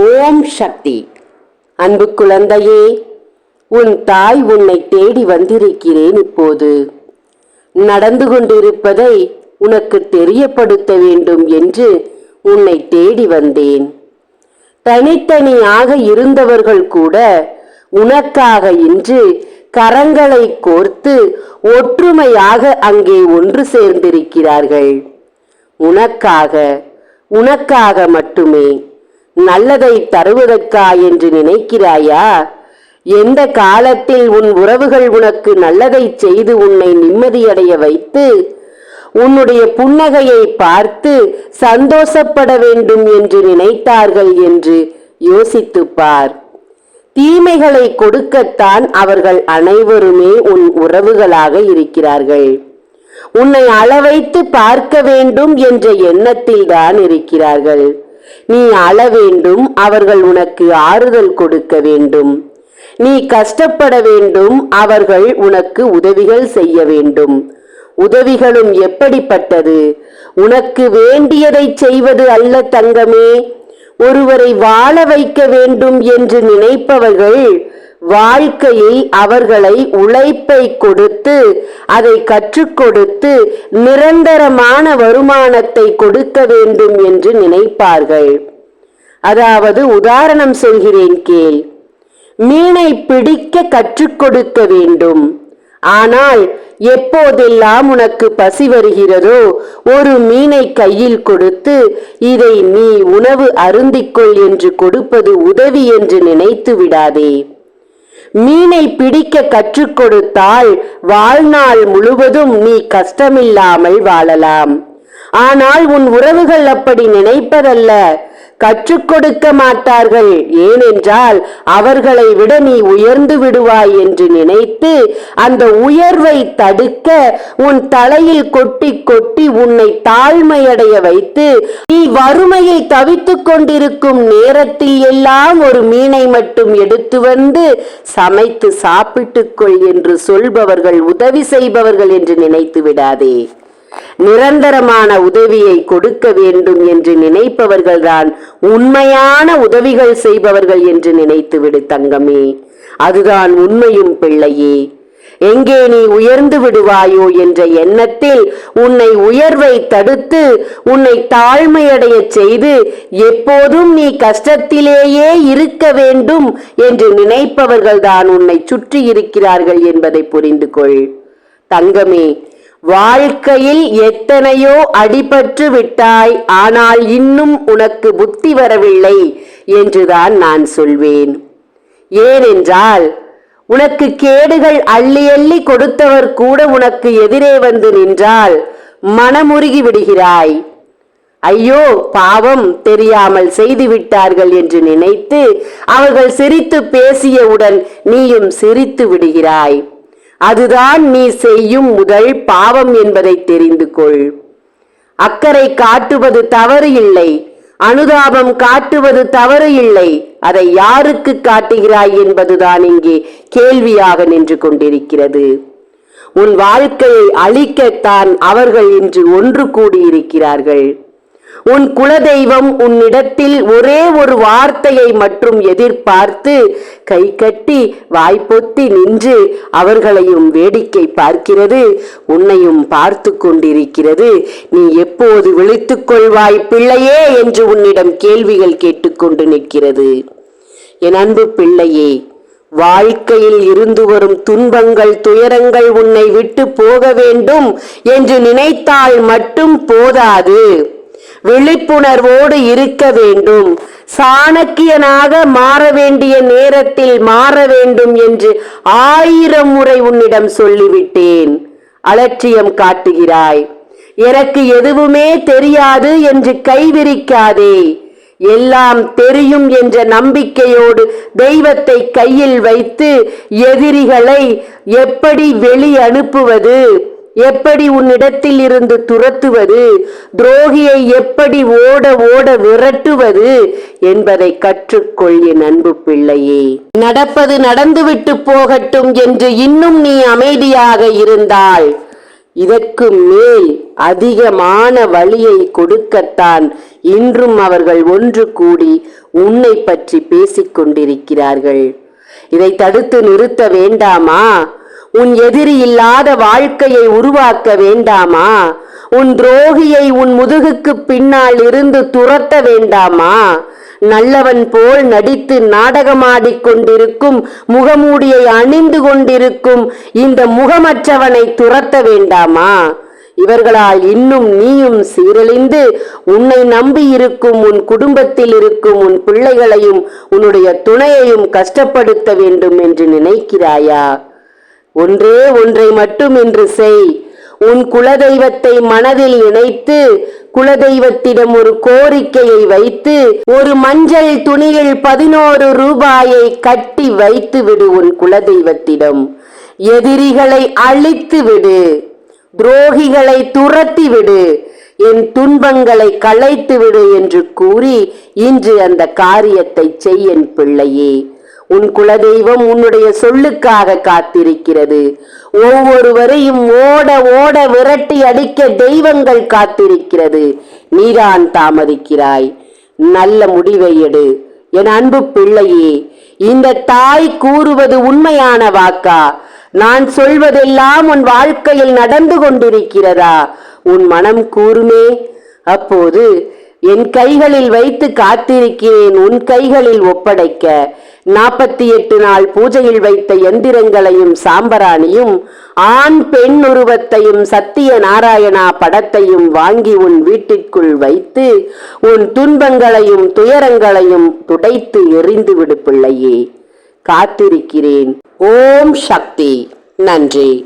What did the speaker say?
ஓம் சக்தி. அன்பு குழந்தையே உன் தாய் உன்னை தேடி வந்திருக்கிறேன் இப்போது. நடந்து கொண்டிருப்பதை உனக்கு தெரியப்படுத்த வேண்டும் என்று உன்னை தேடி வந்தேன். தனித்தனியாக இருந்தவர்கள் கூட உனக்காக இன்று கரங்களை கோர்த்து ஒற்றுமையாக அங்கே ஒன்று சேர்ந்திருக்கிறார்கள். உனக்காக உனக்காக மட்டுமே. நல்லதை தருவதற்கா என்று நினைக்கிறாயா? எந்த காலத்தில் உன் உறவுகள் உனக்கு நல்லதை செய்து உன்னை நிம்மதியடைய வைத்து உன்னுடைய புன்னகையை பார்த்து சந்தோஷப்பட வேண்டும் என்று நினைத்தார்கள் என்று யோசித்துப் பார் தீமைகளை கொடுக்கத்தான் அவர்கள் அனைவருமே உன் உறவுகளாக இருக்கிறார்கள். உன்னை அளவைத்து பார்க்க வேண்டும் என்ற எண்ணத்தில் தான் இருக்கிறார்கள். நீ அள வேண்டும் அவர்கள் உனக்கு ஆறுதல் கொடுக்க வேண்டும். நீ கஷ்டப்பட வேண்டும் அவர்கள் உனக்கு உதவிகள் செய்ய வேண்டும். உதவிகளும் எப்படிப்பட்டது? உனக்கு வேண்டியதை செய்வது அல்ல தங்கமே. ஒருவரை வாழ வைக்க வேண்டும் என்று நினைப்பவர்கள் வாழ்க்கையில் அவர்களை உழைப்பை கொடுத்து அதை கற்றுக் கொடுத்து நிரந்தரமான வருமானத்தை கொடுக்க வேண்டும் என்று நினைப்பார்கள். அதாவது உதாரணம் சொல்கிறேன் கேள். மீனை பிடிக்க கற்றுக் கொடுக்க வேண்டும். ஆனால் எப்போதெல்லாம் உனக்கு பசி வருகிறதோ ஒரு மீனை கையில் கொடுத்து இதை நீ உணவு அருந்திக்கொள் என்று கொடுப்பது உதவி என்று நினைத்து விடாதே. மீனை பிடிக்க கற்றுக் கொடுத்தால் வாழ்நாள் முழுவதும் நீ கஷ்டமில்லாமல் வாழலாம். ஆனால் உன் உறவுகள் அப்படி நினைப்பதல்ல. கற்றுக் கொடுக்க மாட்டார்கள். ஏனென்றால் அவர்களை விட நீ உயர்ந்து விடுவாய் என்று நினைத்து அந்த உயர்வை தடுக்க உன் தலையில் கொட்டி கொட்டி உன்னை தாழ்மையடைய வைத்து நீ வறுமையில் தவித்துக் கொண்டிருக்கும் நேரத்தில் எல்லாம் ஒரு மீனை மட்டும் எடுத்து வந்து சமைத்து சாப்பிட்டுக்கொள் என்று சொல்பவர்கள் உதவி செய்பவர்கள் என்று நினைத்து விடாதே. நிரந்தரமான உதவியை கொடுக்க வேண்டும் என்று நினைப்பவர்கள்தான் உண்மையான உதவிகள் செய்பவர்கள் என்று நினைத்துவிடு தங்கமே. அதுதான் உண்மையும் பிள்ளையே. எங்கே நீ உயர்ந்து விடுவாயோ என்ற எண்ணத்தில் உன்னை உயர்வை தடுத்து உன்னை தாழ்மையடைய செய்து எப்போதும் நீ கஷ்டத்திலேயே இருக்க வேண்டும் என்று நினைப்பவர்கள்தான் உன்னை சுற்றி இருக்கிறார்கள் என்பதை புரிந்து கொள் தங்கமே வாழ்க்கையில் எத்தனையோ அடிபட்டு விட்டாய் ஆனால் இன்னும் உனக்கு புத்தி வரவில்லை என்றுதான் நான் சொல்வேன். ஏனென்றால் உனக்கு கேடுகள் அள்ளி அள்ளி கொடுத்தவர் கூட உனக்கு எதிரே வந்து நின்றால் மனமுருகி விடுகிறாய். ஐயோ பாவம் தெரியாமல் செய்து விட்டார்கள் என்று நினைத்து அவர்கள் சிரித்து பேசியவுடன் நீயும் சிரித்து விடுகிறாய். அதுதான் நீ செய்யும் முதல் பாவம் என்பதை தெரிந்து கொள் அக்கறை காட்டுவது தவறு இல்லை. அனுதாபம் காட்டுவது தவறு இல்லை. அதை யாருக்கு காட்டுகிறாய் என்பதுதான் இங்கே கேள்வியாக நின்று கொண்டிருக்கிறது. உன் வாழ்க்கையை அழிக்கத்தான் அவர்கள் இன்று ஒன்று கூடியிருக்கிறார்கள். உன் குலதெய்வம் உன்னிடத்தில் ஒரே ஒரு வார்த்தையை மட்டும் எதிர்பார்த்து கை கட்டி வாய்ப்பொத்தி நின்று அவர்களையும் வேடிக்கை பார்க்கிறது உன்னையும் பார்த்து கொண்டிருக்கிறது. நீ எப்போது விழித்துக் கொள்வாய் பிள்ளையே என்று உன்னிடம் கேள்விகள் கேட்டுக்கொண்டு நிற்கிறது. என் அன்பு பிள்ளையே வாழ்க்கையில் இருந்து வரும் துன்பங்கள் துயரங்கள் உன்னை விட்டு போக வேண்டும் என்று நினைத்தால் மட்டும் போதாது. விழிப்புணர்வோடு இருக்க வேண்டும். சாணக்கியனாக மாற வேண்டிய நேரத்தில் மாற வேண்டும் என்று ஆயிரம் முறை உன்னிடம் சொல்லிவிட்டேன். அலட்சியம் காட்டுகிறாய். எனக்கு எதுவுமே தெரியாது என்று கைவிரிக்காதே. எல்லாம் தெரியும் என்ற நம்பிக்கையோடு தெய்வத்தை கையில் வைத்து எதிரிகளை எப்படி வெளி அனுப்புவது? எப்படி உன்னிடத்தில் இருந்து துரத்துவது? துரோகியை எப்படி ஓட ஓட விரட்டுவது என்பதை கற்றுக்கொள் என் அன்பு பிள்ளையே. நடப்பது நடந்துவிட்டு போகட்டும் என்று இன்னும் நீ அமைதியாக இருந்தால் இதற்கு மேல் அதிகமான வழியை கொடுக்கத்தான் இன்றும் அவர்கள் ஒன்று கூடி உன்னை பற்றி பேசிக் கொண்டிருக்கிறார்கள். இதை தடுத்து நிறுத்த வேண்டாமா? உன் எதிரி இல்லாத வாழ்க்கையை உருவாக்க வேண்டாமா? உன் துரோகியை உன் முதுகுக்கு பின்னால் இருந்து துரத்த வேண்டாமா? நல்லவன் போல் நடித்து நாடகமாடிக் கொண்டிருக்கும் முகமூடியை அணிந்து கொண்டிருக்கும் இந்த முகமற்றவனை துரத்த வேண்டாமா? இவர்களால் இன்னும் நீயும் சீரழிந்து உன்னை நம்பி இருக்கும் உன் குடும்பத்தில் இருக்கும் உன் பிள்ளைகளையும் உன்னுடைய துணையையும் கஷ்டப்படுத்த வேண்டும் என்று நினைக்கிறாயா? ஒன்றே ஒன்றை மட்டும் இன்று செய். உன் குலதெய்வத்தை மனதில் நினைத்து குலதெய்வத்திடம் ஒரு கோரிக்கையை வைத்து ஒரு மஞ்சள் துணியில் பதினோரு ரூபாயை கட்டி வைத்து விடு உன் குலதெய்வத்திடம். எதிரிகளை அழித்து விடு. துரோகிகளை துரத்தி விடு. என் துன்பங்களை களைத்து விடு என்று கூறி இன்று அந்த காரியத்தை செய் என் பிள்ளையே. உன் குலதெய்வம் உன்னுடைய சொல்லுக்காக காத்திருக்கிறது. ஒவ்வொருவரையும் ஓட ஓட விரட்டி அடிக்க தெய்வங்கள் காத்திருக்கிறது. நீதான் தாமதிக்கிறாய். நல்ல முடிவை எடு. என் அன்பு பிள்ளையே இந்த தாய் கூறுவது உண்மையான வாக்கா? நான் சொல்வதெல்லாம் உன் வாழ்க்கையில் நடந்து கொண்டிருக்கிறதா? உன் மனம் கூறுமே. அப்போது என் கைகளில் வைத்து காத்திருக்கிறேன் உன் கைகளில் ஒப்படைக்க. நாற்பத்தி எட்டு நாள் பூஜையில் வைத்த எந்திரங்களையும் சாம்பராணியும் ஆண் பெண் உருவத்தையும் சத்திய நாராயணா படத்தையும் வாங்கி உன் வீட்டிற்குள் வைத்து உன் துன்பங்களையும் துயரங்களையும் துடைத்து எறிந்துவிடு பிள்ளையே. காத்திருக்கிறேன். ஓம் சக்தி. நன்றி.